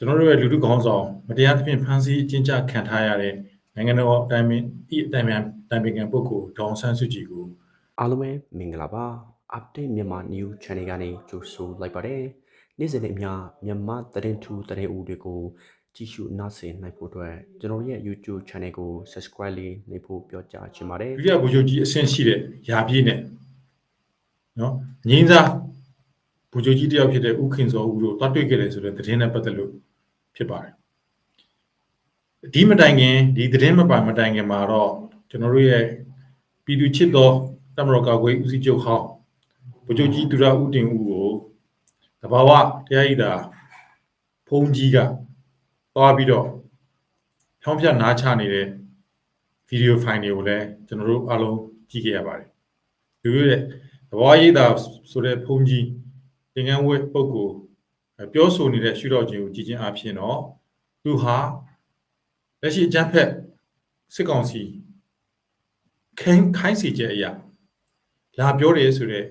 ကျွန်တော်တို့ရဲ့လူထုခေါင်းဆောင်မတရားသဖြင့်ဖမ်းဆီးအကျဉ်းချခံထားရတဲ့နိုင်ငံတော်အတိုင်းအဤအတိုင်းအတိုင်းပင်ခံပုဂ္ဂိုလ်ဒေါအောင်ဆန်းစုကြည်ကိုအားလုံးပဲမင်္ဂလာပါ update မြန်မာ new channel ကနေကြိုဆိုလိုက်ပါတယ်နေ့စဉ်နဲ့အမျှမြန်မာသတင်းထူးသတင်းဦးတွေကိုကြည့်ရှုနားဆင်နိုင်ဖို့အတွက်ကျွန်တော်ရဲ့ YouTube channel ကို subscribe လေးလုပ်ဖို့ပြောကြားချင်ပါတယ်ဒုတိယဗိုလ်ချုပ်ကြီးအဆင့်ရှိတဲ့ယာပြည့်နဲ့နော်ငင်းစားဗိုလ်ချုပ်ကြီးတယောက်ဖြစ်တဲ့ဦးခင်စောဦးတို့တွားတွေ့ခဲ့တယ်ဆိုတဲ့သတင်းနဲ့ပတ်သက်လို့ ဖြစ်ပါတယ်ဒီမတိုင်ခင်ဒီသတင်းမပိုင်မတိုင်ခင်မှာတော့ကျွန်တော်တို့ရဲ့ပြည်သူချစ်သောတမတော်ကာကွယ်ဦးစီးချုပ်ဟောင်းဗိုလ်ချုပ်ကြီးသူရဦးတင်ဦးကိုတဘာဝတရားရည်တာဖုံးကြီးကသွားပြီးတော့ဖြောင်းပြနားချနေတဲ့ဗီဒီယိုဖိုင်တွေကိုလည်းကျွန်တော်တို့အားလုံးကြည့်ခဲ့ရပါတယ်။ဒီလိုရဲ့သဘောရိပ်သာဆိုတဲ့ဖုန်းကြီးသင်္ကန်းဝတ်ပုဂ္ဂိုလ် ပြောဆိုနေတဲ့ရှုတော့ခြင်းကိုကြည်ချင်းအဖြစ်တော့သူဟာလက်ရှိအကြမ်းဖက်စစ်ကောင်စီခိုင်းခိုင်းစီချက်အရာလာပြောတယ်ဆိုတဲ့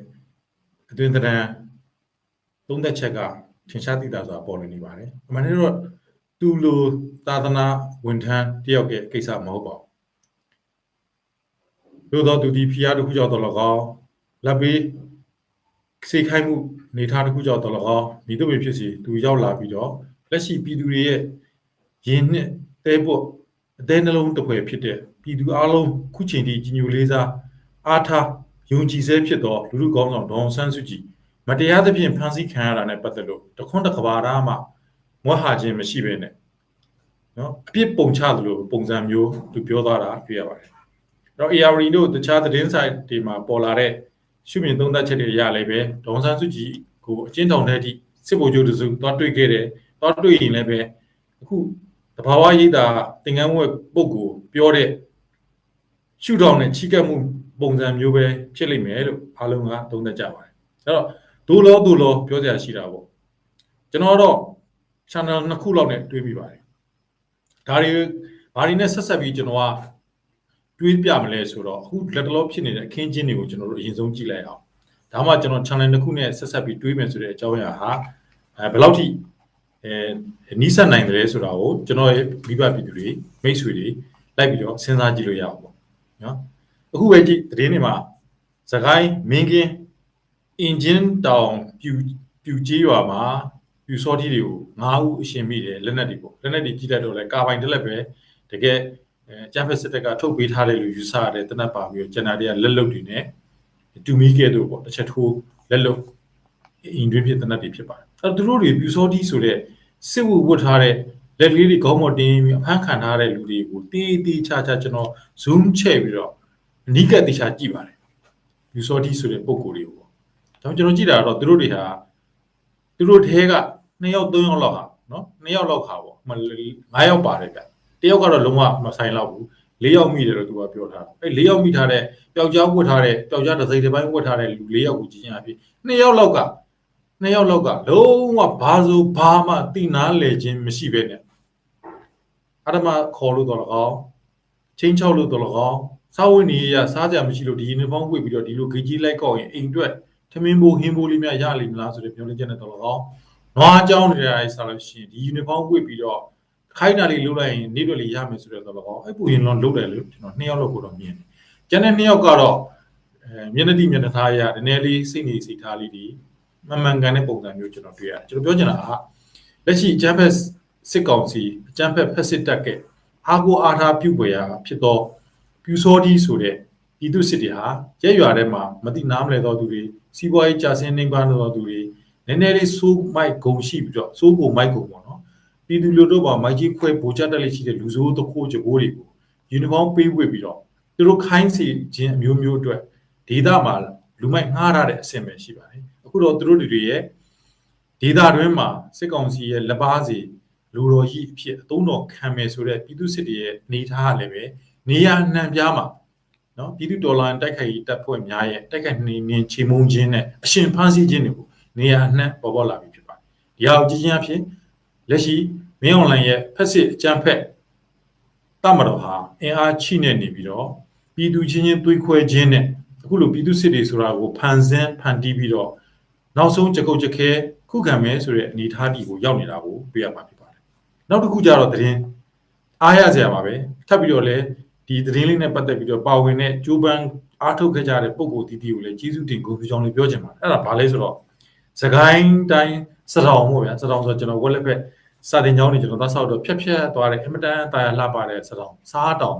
အတွင်သဏ္ဍာန်သုံးသက်ချက်ကထင်ရှားသိတာဆိုတာပေါ်လွင်နေပါတယ်။အမှန်တကယ်တော့သူလိုသာသနာဝန်ထမ်းတယောက်ရဲ့ကိစ္စမဟုတ်ပါဘူးသို့တော့သူဒီဖီယာတစ်ခုကြောင့်တော့လကောင်းလက်ပေးစေခိုင်းမှု နေသားတစ်ခုကြောင့်တော့လကောင်းမိတို့ပဲဖြစ်စီသူရောက်လာပြီးတော့လက်ရှိပြည်သူတွေရဲ့ရင်းနှစ်တဲဖို့အသေးနှလုံးတစ်ဖွဲဖြစ်တဲ့ပြည်သူအလုံးခုချိန်ထိကြီးညိုလေးစားအားထားယုံကြည်ဆဲဖြစ်တော့လူလူကောင်းဆောင်ဒေါအောင်ဆန်းစုကြည်မတရားသဖြင့်ဖမ်းဆီးခံရတာနဲ့ပတ်သက်လို့တခွန်းတစ်ကဘာသားမှမွတ်ဟာခြင်းမရှိပဲနဲ့နော်အပြစ်ပုံချသလိုပုံစံမျိုးသူပြောသွားတာတွေ့ရပါတယ်တော့ ARD တို့တခြားသတင်းဆိုင်တွေမှာပေါ်လာတဲ့ ရှုမြင်သုံးသပ်ချက်တွေရလည်းပဲဒေါန်ဆန်းစုကြည်ကိုအကျဉ်းထောင်ထဲအထိစစ်ဗိုလ်ချုပ်တစုသွားတွေ့ခဲ့တယ်သွားတွေ့ရင်လည်းပဲအခုတဘာဝရိပ်သာတင်ကန်းဝက်ပုတ်ကိုပြောတဲ့ရှုထောင်နဲ့ချိကပ်မှုပုံစံမျိုးပဲဖြစ်လိမ့်မယ်လို့အားလုံးကသုံးသပ်ကြပါတယ်အဲ့တော့ဒိုးလောဒိုးလောပြောစရာရှိတာပေါ့ကျွန်တော်တော့ channel နှစ်ခုလောက်နဲ့တွေးမိပါတယ်ဒါတွေဘာတွေနဲ့ဆက်ဆက်ပြီးကျွန်တော်က တွေးပြမလဲဆိုတော့အခုလက်တလောဖြစ်နေတဲ့အခင်းချင်းတွေကိုကျွန်တော်တို့အရင်ဆုံးကြည့်လိုက်အောင်ဒါမှကျွန်တော် channel နှစ်ခုနဲ့ဆက်ဆက်ပြီးတွေးမယ်ဆိုတဲ့အကြောင်းအရာဟာအဲဘယ်လောက်ထိအဲနီးစပ်နိုင်တယ်ဆိုတာကိုကျွန်တော်ရဲ့မိဘပြည်သူတွေမိတ်ဆွေတွေလိုက်ပြီးတော့စဉ်းစားကြည့်လို့ရအောင်ပေါ့နော်အခုပဲကြည့်သတင်းတွေမှာသခိုင်းမင်းကင်းအင်ဂျင်တောင်ပြူပြူကြီးရွာမှာပြူစောတိတွေကို၅ဦးအရှင်မိတယ်လက်နက်တွေပေါ့လက်နက်တွေကြီးတတ်တော့လဲကာပိုင်တစ်လက်ပဲတကယ် အဲကျန်းဖက်စစ်တပ်ကထုတ်ပေးထားတယ်လို့ယူဆရတဲ့တနက်ပါပြီးတော့ကျန်တာတွေကလက်လုတ်တွေနဲ့တူမီကဲတို့ပေါ့တစ်ချက်ထိုးလက်လုတ်အင်တွင်းဖြစ်တနက်တွေဖြစ်ပါတယ်အဲသူတို့တွေပြူစောတိဆိုတဲ့စစ်ဝတ်ဝတ်ထားတဲ့လက်လေးတွေခေါင်းမတင်းပြီးအဖမ်းခံထားတဲ့လူတွေကိုတေးတေးချာချာကျွန်တော် zoom ချဲ့ပြီးတော့အနိကတေချာကြည့်ပါတယ်ပြူစောတိဆိုတဲ့ပုံကိုယ်တွေကိုပေါ့ဒါကျွန်တော်ကြည့်တာတော့သူတို့တွေဟာသူတို့ထဲက2ယောက်3ယောက်လောက်ဟာနော်2ယောက်လောက်ခါပေါ့5ယောက်ပါတယ်ဗျ တယောက်ကတော့လုံးဝမဆိုင်တော့ဘူး၄ယောက်မိတယ်လို့သူကပြောထားအဲ၄ယောက်မိထားတဲ့ပျောက်ကြားဝတ်ထားတဲ့ပျောက်ကြားတစ်စိမ်တစ်ပိုင်းဝတ်ထားတဲ့လူ၄ယောက်ကိုကြည့်ချင်းအဖြစ်၂ယောက်လောက်က၂ယောက်လောက်ကလုံးဝဘာဆိုဘာမှတိနာလေခြင်းမရှိပဲနဲ့အတမခေါ်လို့တော့လကောင်းချင်းချောက်လို့တော့လကောင်းစားဝင်နေရစားကြမရှိလို့ဒီယူနီဖောင်းဝတ်ပြီးတော့ဒီလိုဂေကြီးလိုက်ကောက်ရင်အိမ်အတွက်ထမင်းဘိုးဟင်းဘိုးလေးများရလိမ့်မလားဆိုတဲ့ပြောလင်းချက်နဲ့တော့လကောင်းနွားအကြောင်းတွေအားစားလို့ရှိရင်ဒီယူနီဖောင်းဝတ်ပြီးတော့ ခိုင်းတာလေးလှုပ်လိုက်ရင်နေ့တွက်လေးရမယ်ဆိုတဲ့တော့ကောအဲ့ပူရင်တော့လှုပ်တယ်လို့ကျွန်တော်နှစ်ယောက်လောက်ကိုတော့မြင်တယ်။ကျန်တဲ့နှစ်ယောက်ကတော့အဲမျက်နှာတိမျက်နှာသားရနည်းနည်းလေးစိတ်နေစိတ်ထားလေးဒီမမှန်ကန်တဲ့ပုံစံမျိုးကျွန်တော်တွေ့ရတယ်။ကျွန်တော်ပြောချင်တာကလက်ရှိအချမ်းဖက်စစ်ကောင်စီအချမ်းဖက်ဖက်စစ်တပ်ကအာကိုအားထားပြုတ်ပွေရာဖြစ်သောပြူစောဒီဆိုတဲ့ပြည်သူစစ်တွေဟာရဲရွာထဲမှာမတိနားမလဲသောသူတွေစီးပွားရေးကြာဆင်းနေပါသောသူတွေနည်းနည်းလေးစိုးမိုက်ဂုံရှိပြီးတော့စိုးကိုမိုက်ဂုံပေါ့နော် ပြည်သူလူတို့ပေါ်မိုက်ကြီးခွဲဗိုလ်ချတက်လက်ရှိတဲ့လူစိုးတခိုးကြိုးတွေကိုယူနီဖောင်းပေးဝေပြီးတော့သူတို့ခိုင်းစီခြင်းအမျိုးမျိုးအတွက်ဒေတာမှာလူမိုက်ငှားရတဲ့အဆင့်ပဲရှိပါတယ်အခုတော့သူတို့တွေရဲ့ဒေတာတွင်းမှာစစ်ကောင်စီရဲ့လက်ပါစီလူတော်ကြီးအဖြစ်အသုံးတော်ခံမယ်ဆိုတဲ့ပြည်သူစစ်တွေရဲ့အနေထားလည်းပဲနေရနှံပြားမှာနော်ပြည်သူဒေါ်လာတိုက်ခိုက်ရေးတပ်ဖွဲ့များရဲ့တိုက်ခိုက်နေနေချေမုံခြင်းနဲ့အရှင်ဖမ်းဆီးခြင်းတွေကိုနေရနှံပေါ်ပေါ်လာပြီဖြစ်ပါတယ်ဒီဟာကိုကြည်ချင်းအဖြစ် လက်ရှိမင်းအွန်လိုင်းရဲ့ဖက်စစ်အကြမ်းဖက်တမတော်ဟာအင်အားချိနေနေပြီးတော့ပြည်သူချင်းချင်းသွေးခွဲခြင်းနဲ့အခုလိုပြည်သူစစ်တွေဆိုတာကိုဖန်ဆင်းဖန်တီးပြီးတော့နောက်ဆုံးကြကုတ်ကြခဲခုခံမဲဆိုတဲ့အနေအထားဒီကိုရောက်နေတာကိုတွေ့ရမှာဖြစ်ပါတယ်နောက်တစ်ခုကျတော့သတင်းအားရစရာပါပဲထပ်ပြီးတော့လည်းဒီသတင်းလေးနဲ့ပတ်သက်ပြီးတော့ပါဝင်တဲ့ကျိုးပန်းအားထုတ်ခဲ့ကြတဲ့ပုံကိုတီးတီးကိုလည်းကျေးဇူးတင်ဂုဏ်ပြုကြောင်းလေးပြောချင်ပါတယ်အဲ့ဒါဘာလဲဆိုတော့စကိုင်းတိုင်းစတောင်ပေါ့ဗျာစတောင်ဆိုတော့ကျွန်တော်ဝက်လက်ဖက် စာတင်ကျောင်းနေကျွန်တော်သွားဆောက်တော့ဖြက်ဖြက်သွားတယ်အင်မတန်တာယာလှပတဲ့စတောင်စားတောင်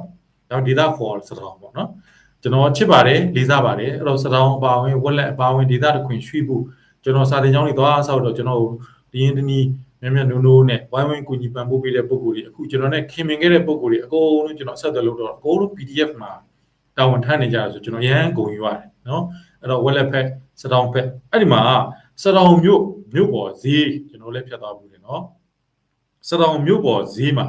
နောက်ဒေတာခေါ်စတောင်ပေါ့နော်ကျွန်တော်ချစ်ပါတယ်လေးစားပါတယ်အဲ့တော့စတောင်အပါဝင်ဝက်လက်အပါဝင်ဒေတာတစ်ခွင်ရွှေ့ဖို့ကျွန်တော်စာတင်ကျောင်းနေသွားဆောက်တော့ကျွန်တော်ဒီရင်တနည်းမြတ်မြတ်နိုးနိုးနဲ့ဝိုင်းဝန်းကူညီပံ့ပိုးပေးတဲ့ပုံကိုယ်တွေအခုကျွန်တော်နဲ့ခင်မင်ခဲ့တဲ့ပုံကိုယ်တွေအကုန်လုံးကျွန်တော်ဆက်သွယ်လို့တော့အကုန်လုံး PDF မှာတာဝန်ထမ်းနေကြတယ်ဆိုကျွန်တော်ရမ်းဂုဏ်ယူရတယ်နော်အဲ့တော့ဝက်လက်ဖက်စတောင်ဖက်အဲ့ဒီမှာစတောင်မြို့မြို့ပေါ်ဈေးကျွန်တော်လည်းဖြတ်သွားဘူးလေနော် စတောင်မြို့ပေါ်ဈေးမှာ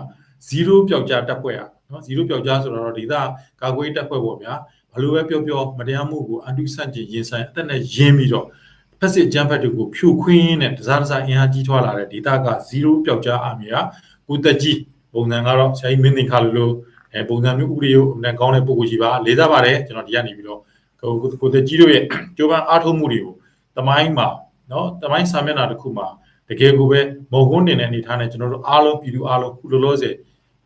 0ပျောက်ကြားတက်ဖွဲ့อ่ะနော်0ပျောက်ကြားဆိုတော့ဒီသားကာကွယ်တက်ဖွဲ့ပေါ့ဗျာဘလို့ပဲပြောပြောမတရားမှုကိုအန်တုဆန့်ကျင်ရင်ဆိုင်အသက်နဲ့ရင်းပြီးတော့ဖက်စစ်ဂျမ်ဖက်တွေကိုဖြိုခွင်းနဲ့တစားတစားအင်အားကြီးထွားလာတဲ့ဒေတာက0ပျောက်ကြားအာမီယာကိုတက်ကြီးပုံစံကတော့ဆရာကြီးမင်းသင်္ခါလိုလိုအဲပုံစံမျိုးဥပဒေကိုအမှန်ကောင်းတဲ့ပုံကိုရှိပါလေးစားပါတယ်ကျွန်တော်ဒီကနေပြီးတော့ကိုကိုတက်ကြီးတို့ရဲ့ကြိုးပမ်းအားထုတ်မှုတွေကိုတမိုင်းမှာနော်တမိုင်းစာမျက်နှာတစ်ခုမှာ တကယ်ကိုပဲမုံကွန်းတင်တဲ့အနေထားနဲ့ကျွန်တော်တို့အားလုံးပြည်သူအားလုံးခုလောလောဆယ်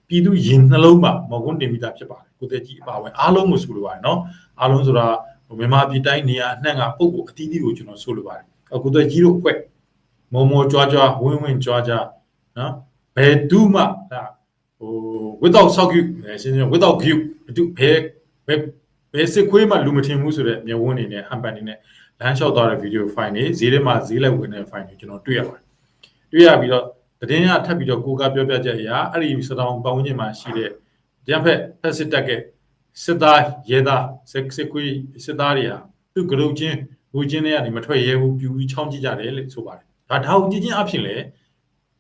ပြည်သူရင်နှလုံးမှာမုံကွန်းတင်မိတာဖြစ်ပါတယ်ကိုတက်ကြီးအပါဝင်အားလုံးကိုဆိုလိုပါတယ်နော်အားလုံးဆိုတာမြန်မာပြည်တိုင်းနေရာအနှံ့ကပုံကိုအသီးသီးကိုကျွန်တော်ဆိုလိုပါတယ်အခုတက်ကြီးတို့အဖွဲ့မော်မော်ကြွားကြွားဝင်းဝင်းကြွားကြွားနော်ဘယ်သူမှဒါဟို without sock you ရှင်းရှင်း without you ဘယ်သူဘယ်ဘယ်ဘယ်စစ်ခွေးမှလူမထင်ဘူးဆိုတဲ့မျက်ဝန်းနေနဲ့ဟန်ပန်နေနဲ့လမ်းလျှောက်သွားတဲ့ဗီဒီယိုဖိုင်တွေဈေးထဲမှာဈေးလိုက်ဝင်တဲ့ file တွေကျွန်တော်တွေ့ရပါတယ် တွေ့ရပြီးတော့သတင်းရထပ်ပြီးတော့ကိုကပြောပြချက်အရာအဲ့ဒီစတောင်ပတ်ဝန်းကျင်မှာရှိတဲ့တရဖက်ဖက်စစ်တက်ကစစ်သားရဲသားစစ်စစ်ခွေးစစ်သားတွေဟာသူကရုတ်ချင်းဘူချင်းတွေကနေမထွက်ရဲဘူးပြူပြီးချောင်းကြည့်ကြတယ်လို့ဆိုပါတယ်ဒါဒါကိုကြည့်ချင်းအဖြစ်လေ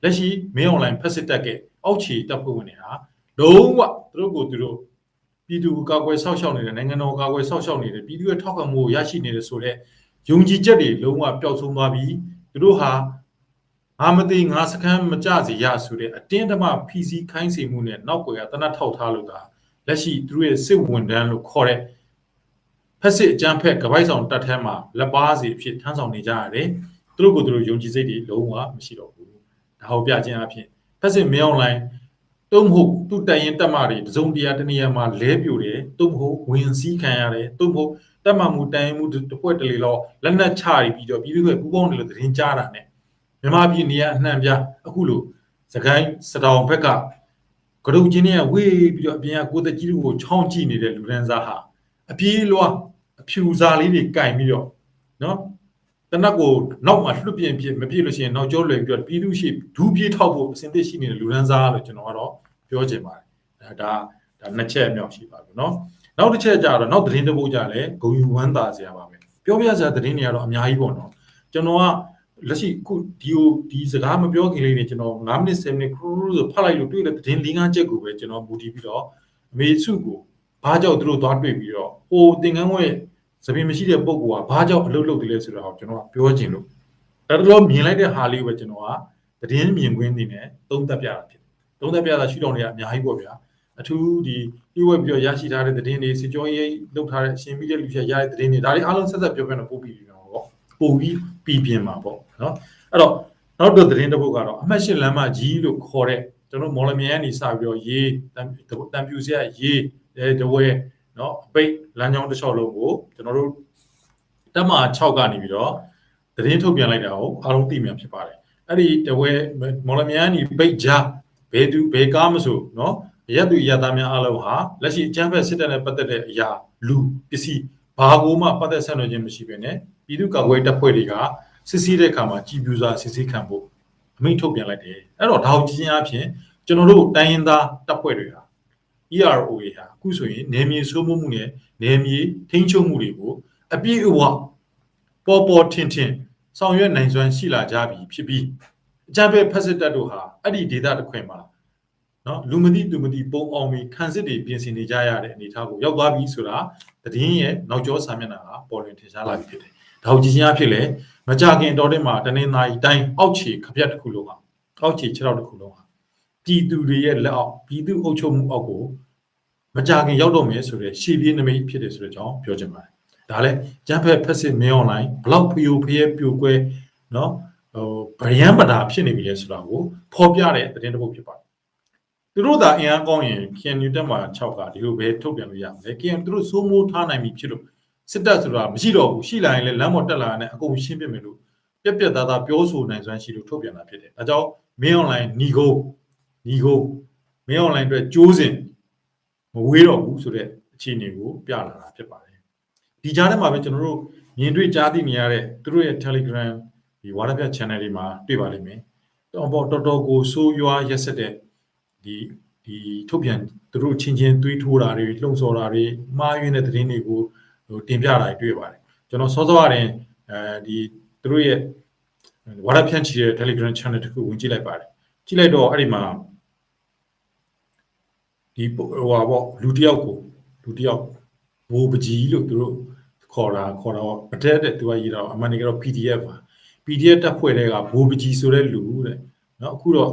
လက်ရှိမင်းအွန်လိုင်းဖက်စစ်တက်ကအောက်ခြေတပ်ဖွဲ့ဝင်တွေဟာလုံးဝသူတို့ကိုသူတို့ပြည်သူကာကွယ်ဆောက်ရှောက်နေတဲ့နိုင်ငံတော်ကာကွယ်ဆောက်ရှောက်နေတဲ့ပြည်သူရဲ့ထောက်ခံမှုကိုရရှိနေတဲ့ဆိုတဲ့ယုံကြည်ချက်တွေလုံးဝပျောက်ဆုံးသွားပြီးသူတို့ဟာ ငါမသိငါစကမ်းမကြစီရဆိုတဲ့အတင်းဓမ္မဖီစီခိုင်းစေမှုနဲ့နောက်ွယ်ကတနတ်ထောက်ထားလို့ဒါလက်ရှိသူတို့ရဲ့စစ်ဝန်တန်းလို့ခေါ်တဲ့ဖက်စစ်အကြမ်းဖက်ကပိုက်ဆောင်တက်ထဲမှာလက်ပါစီအဖြစ်ထမ်းဆောင်နေကြရတယ်သူတို့ကိုသူတို့ယုံကြည်စိတ်တွေလုံးဝမရှိတော့ဘူးဒါကိုပြခြင်းအဖြစ်ဖက်စစ်မင်းအွန်လိုင်းတုံးမဟုတ်သူတက်ရင်တက်မတွေတစုံတရာတနေရာမှာလဲပြိုတယ်တုံးမဟုတ်ဝင်စည်းခံရတယ်တုံးမဟုတ်တက်မှမှုတိုင်မှုတစ်ဖွဲ့တလေလောက်လက်နက်ချပြီးတော့ပြည်သူ့ရဲ့ပူပေါင်းတယ်လို့သတင်းကြားတာနဲ့ မြန်မာပြည်နေရာအနှံ့ပြအခုလို့စကိုင်းစတောင်ဘက်ကကရုတ်ချင်းတွေကဝေးပြီးတော့အပြင်ကကိုသက်ကြီးတို့ကိုချောင်းကြည့်နေတဲ့လူဒန်းစားဟာအပြေးလွှားအဖြူစားလေးတွေကင်ပြီးတော့နော်တနက်ကိုနောက်မှလွတ်ပြင်းပြမပြည့်လို့ရှိရင်နောက်ကျောလွယ်ပြီးတော့ပြည်သူရှိဒူးပြေးထောက်ဖို့အစဉ်သစ်ရှိနေတဲ့လူဒန်းစားလို့ကျွန်တော်ကတော့ပြောချင်ပါတယ်ဒါဒါနှစ်ချက်မြောက်ရှိပါပြီနော်နောက်တစ်ချက်ကြတော့နောက်သတင်းတစ်ပုဒ်ကြလဲဂုံယူဝမ်းသာစရာပါပဲပြောပြစရာသတင်းတွေကတော့အများကြီးပေါ့နော်ကျွန်တော်က လက်ရှိခုဒီကိုဒီစကားမပြောခင်လေးနေကျွန်တော်9မိနစ်10မိနစ်ခရူးဆိုဖတ်လိုက်လို့တွေ့တဲ့သတင်း၄၅ချက်ကိုပဲကျွန်တော်မူတည်ပြီးတော့အမေစုကိုဘာကြောင့်သူတို့သွားတွေ့ပြီးတော့ဟိုတင်ကန်းဝဲသပင်မရှိတဲ့ပုံကဘာကြောင့်အလုပ်လုပ်တယ်လဲဆိုတော့ကျွန်တော်ကပြောချင်လို့ဒါတော့မြင်လိုက်တဲ့ဟာလေးကိုပဲကျွန်တော်ကသတင်းမြင်ကွင်းနေနဲ့သုံးသပ်ပြတာဖြစ်တယ်သုံးသပ်ပြတာရှိတော်တွေကအများကြီးပေါ့ဗျာအထူးဒီဒီဝက်ပြီးတော့ရရှိထားတဲ့သတင်းတွေစီကြောရေးလုပ်ထားတဲ့အရှင်ပြီးတဲ့လူချက်ရတဲ့သတင်းတွေဒါတွေအားလုံးဆက်ဆက်ပြောပြတော့ပို့ပြီးတော့ပေါ့ပို့ပြီးပြည်ပြင်းမှာပေါ့ နော်အဲ့တော့နောက်တော့သတင်းတစ်ပုဒ်ကတော့အမှတ်၈လမ်းမကြီးလို့ခေါ်တဲ့ကျွန်တော်မော်လမြိုင်ကနေစပြီးတော့ရေးတန်ပြူစရရေးအဲတဝဲနော်အပိတ်လမ်းကြောင်းတစ်လျှောက်လုံးကိုကျွန်တော်တို့တက်မ6ကနေပြီးတော့သတင်းထုတ်ပြန်လိုက်တာကိုအားလုံးသိမြန်ဖြစ်ပါတယ်အဲ့ဒီတဝဲမော်လမြိုင်ကနေပိတ်ကြားဘယ်သူဘယ်ကားမဆိုနော်ရက်သူရက်သားများအားလုံးဟာလက်ရှိအကြမ်းဖက်စစ်တပ်နဲ့ပတ်သက်တဲ့အရာလူပစ္စည်းဘာကိုမှပတ်သက်ဆက်နွယ်ခြင်းမရှိဘဲနဲ့ပြည်သူ့ကာကွယ်တပ်ဖွဲ့တွေက စစ်ဆေးတဲ့အခါမှာကြည်ပြူစွာစစ်ဆေးခံဖို့အမိန့်ထုတ်ပြန်လိုက်တယ်အဲ့တော့ဒါကိုကြည့်ချင်းအဖြစ်ကျွန်တော်တို့တိုင်းရင်းသားတပ်ဖွဲ့တွေဟာ ERO တွေဟာအခုဆိုရင်နယ်မြေစိုးမိုးမှုနဲ့နယ်မြေထိန်းချုပ်မှုတွေကိုအပြည့်အဝပေါ်ပေါ်ထင်ထင်ဆောင်ရွက်နိုင်စွမ်းရှိလာကြပြီဖြစ်ပြီးအကြမ်းဖက်ဖက်စစ်တပ်တို့ဟာအဲ့ဒီဒေသတစ်ခွင်မှာနော်လူမသိသူမသိပုံအောင်ပြီးခံစစ်တွေပြင်ဆင်နေကြရတဲ့အနေအထားကိုရောက်သွားပြီဆိုတာသတင်းရဲ့နောက်ကျောစာမျက်နှာကပေါ်လွင်ထင်ရှားလာပြီဖြစ်တယ်။ ဒါကိုကြည့်ချင်းအဖြစ်လေမကြခင်တော်တဲ့မှာတနင်္သာရီတိုင်းအောက်ခြေခပြတ်တစ်ခုလုံးဟာအောက်ခြေခြေထောက်တစ်ခုလုံးဟာပြည်သူတွေရဲ့လက်အောက်ပြည်သူအုပ်ချုပ်မှုအောက်ကိုမကြခင်ရောက်တော့မယ်ဆိုတဲ့ရှေ့ပြေးနမိတ်ဖြစ်တယ်ဆိုတဲ့အကြောင်းပြောချင်ပါတယ်။ဒါလည်းကျန်းဖက်ဖက်စစ်မင်းအွန်လိုင်းဘလောက်ဖျို့ဖျဲပြိုကွဲနော်ဟိုဗရန်ပတာဖြစ်နေပြီလဲဆိုတာကိုဖော်ပြတဲ့သတင်းတစ်ပုဒ်ဖြစ်ပါတယ်သူတို့သာအင်အားကောင်းရင် KNU တက်မှာ6ကဒီလိုပဲထုတ်ပြန်လို့ရမယ် KNU သူတို့စိုးမိုးထားနိုင်ပြီဖြစ်လို့ စစ်တပ်ဆိုတာမရှိတော့ဘူးရှိလာရင်လည်းလမ်းပေါ်တက်လာရင်လည်းအကုန်ရှင်းပြမယ်လို့ပြက်ပြက်သားသားပြောဆိုနိုင်စွမ်းရှိလို့ထုတ်ပြန်တာဖြစ်တယ်ဒါကြောင့်မင်း online ညီကိုညီကိုမင်း online အတွက်ကြိုးစဉ်မဝေးတော့ဘူးဆိုတဲ့အခြေအနေကိုပြလာတာဖြစ်ပါတယ်ဒီကြားထဲမှာပဲကျွန်တော်တို့မြင်တွေ့ကြားသိနေရတဲ့သူတို့ရဲ့ Telegram ဒီဝါဒပြ channel တွေမှာတွေ့ပါလိမ့်မယ်တော့ပေါ့တော်တော်ကိုဆိုးရွားရက်ဆက်တဲ့ဒီဒီထုတ်ပြန်သူတို့ချင်းချင်းတွေးထိုးတာတွေလှုံ့ဆော်တာတွေမှားယွင်းတဲ့သတင်းတွေကို ဟိုတင်ပြတာတွေတွေ့ပါတယ်ကျွန်တော်စောစောကရင်အဲဒီသူတို့ရဲ့ဝါဒဖြန့်ချီတဲ့ Telegram channel တစ်ခုဝင်ကြည့်လိုက်ပါတယ်ကြည့်လိုက်တော့အဲ့ဒီမှာဒီဟိုဟာပေါ့လူတစ်ယောက်ကိုလူတစ်ယောက်ဘိုးပကြီးလို့သူတို့ခေါ်တာခေါ်တော့မတက်တဲ့သူကရေးတော့အမှန်တကယ်တော့ PDF ပါ PDF တက်ဖွဲ့တဲ့ကဘိုးပကြီးဆိုတဲ့လူတဲ့เนาะအခုတော့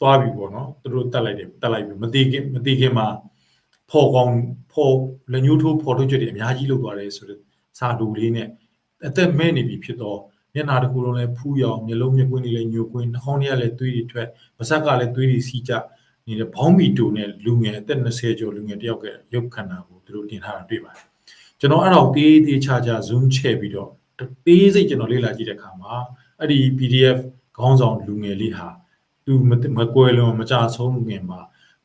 သွားပြီပေါ့နော်သူတို့တက်လိုက်တယ်တက်လိုက်ပြီမသေးခင်မသေးခင်မှာ ဖော်ကောင်းဖော်လက်ညှိုးထိုးဖော်ထုတ်ချက်တွေအများကြီးလုပ်သွားတယ်ဆိုတော့စာတူလေးနဲ့အသက်မဲ့နေပြီဖြစ်တော့မျက်နာတစ်ခုလုံးလည်းဖူးရောင်မျက်လုံးမျက်ကွင်းတွေလည်းညိုကွင်းနှာခေါင်းတွေကလည်းသွေးတွေထွက်ပါးစပ်ကလည်းသွေးတွေစီးကျနေတဲ့ဘောင်းမီတူနဲ့လူငယ်အသက်20ကျော်လူငယ်တယောက်ကရုပ်ခန္ဓာကိုသူတို့တင်ထားတာတွေ့ပါတယ်ကျွန်တော်အဲ့တော့တေးသေးချာချာ zoom ချဲ့ပြီးတော့သေးစိတ်ကျွန်တော်လေ့လာကြည့်တဲ့အခါမှာအဲ့ဒီ PDF ခေါင်းဆောင်လူငယ်လေးဟာသူမကွယ်လွန်မကြဆုံးလူငယ်မှာ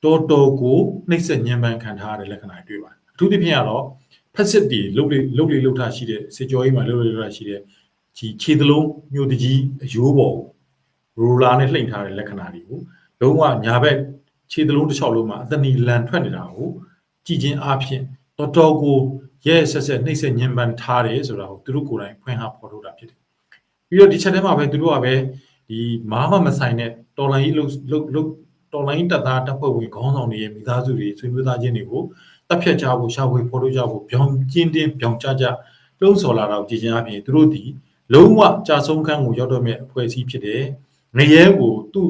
တော်တော်ကိုနှိမ့်ဆက်ညှဉ်းပန်းခံထားရတဲ့လက္ခဏာတွေတွေ့ပါတယ်အထူးသဖြင့်ကတော့ဖက်စစ်တီလုတ်လေလုတ်လေလုတ်ထားရှိတဲ့စေကျော်ကြီးမှာလုတ်လေလုတ်ထားရှိတဲ့ဒီခြေသလုံးမြို့တကြီးအယိုးပေါ်ရိုလာနဲ့လှိမ့်ထားတဲ့လက္ခဏာတွေကိုလုံးဝညာဘက်ခြေသလုံးတစ်ချောက်လုံးမှာအသနီလန်ထွက်နေတာကိုကြည်ချင်းအားဖြင့်တော်တော်ကိုရဲဆက်ဆက်နှိမ့်ဆက်ညှဉ်းပန်းထားတယ်ဆိုတာကိုသူတို့ကိုယ်တိုင်ဖွင့်ဟဖော်ထုတ်တာဖြစ်တယ်ပြီးတော့ဒီချက်ထဲမှာပဲသူတို့ကပဲဒီမားမမဆိုင်တဲ့တော်လိုင်းကြီးလုတ်လုတ်လု တ်တော်လိုင်းတပ်သားတပ်ဖွဲ့ဝင်ခေါင်းဆောင်တွေရဲ့မိသားစုတွေဆွေမျိုးသားချင်းတွေကိုတပ်ဖြတ်ကြဖို့ရှာဖွေဖော်ထုတ်ကြဖို့ပြောင်းကျင်းတင်းပြောင်းကြကြလှုံ့ဆော်လာတာကိုကြည်ချင်းအပြင်သူတို့ဒီလုံးဝကြာဆုံးခန်းကိုရောက်တော့မဲ့အဖွဲ့အစည်းဖြစ်တယ်ငရဲကိုသူ့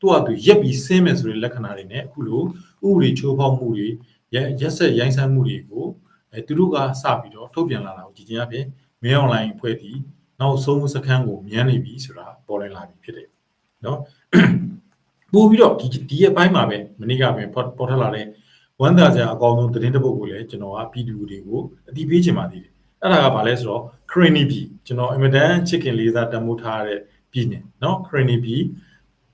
သူ့ဟာသူရက်ပြီးဆင်းမယ်ဆိုတဲ့လက္ခဏာတွေနဲ့အခုလိုဥပဒေချိုးဖောက်မှုတွေရက်ဆက်ရိုင်းဆန်းမှုတွေကိုအဲသူတို့ကစပြီးတော့ထုတ်ပြန်လာတာကိုကြည်ချင်းအပြင်မင်းအွန်လိုင်းအဖွဲ့တီနောက်ဆုံးစခန်းကိုမြန်းနေပြီဆိုတာပေါ်လွင်လာပြီဖြစ်တယ်နော် ပို့ပြီးတော့ဒီဒီရဲ့ဘိုင်းမှာပဲမနေ့ကပဲပေါ်ထွက်လာတဲ့ဝမ်းသာစရာအကောင်းဆုံးသတင်းတစ်ပုဒ်ကိုလည်းကျွန်တော်ကပြည်သူတွေကိုအတိပေးချင်ပါသေးတယ်။အဲ့ဒါကဘာလဲဆိုတော့ Cranny Bee ကျွန်တော် Amazon Chicken လေးစားတမိုးထားတဲ့ပြည်နယ်နော် Cranny Bee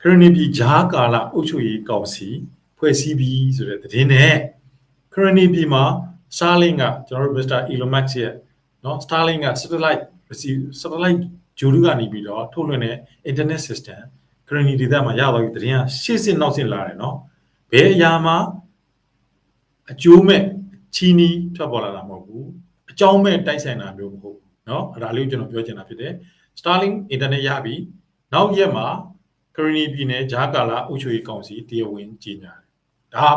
Cranny Bee ဂျားကာလာအုပ်ချုပ်ရေးကောင်စီဖွဲ့စည်းပြီးဆိုတဲ့သတင်းနဲ့ Cranny Bee မှာ Starlink ကကျွန်တော်တို့ Mr. Elon Musk ရဲ့နော် Starlink က satellite satellite ဂျိုဒူကနေပြီးတော့ထုတ်လွှင့်တဲ့ internet system ဂရနီဒေသမှာရသွားပြီတရင်ကရှေ့စစ်နောက်စစ်လာတယ်နော်ဘယ်အရာမှာအကျိုးမဲ့ချီနီထွက်ပေါ်လာတာမဟုတ်ဘူးအကြောင်းမဲ့တိုက်ဆိုင်တာမျိုးမဟုတ်ဘူးနော်အဲဒါလေးကိုကျွန်တော်ပြောချင်တာဖြစ်တယ် Starlink အင်တာနက်ရပြီနောက်ရက်မှာကရနီပြည်နယ်ဂျာကာလာအုပ်ချုပ်ရေးကောင်စီတရားဝင်ကြေညာတယ်ဒါ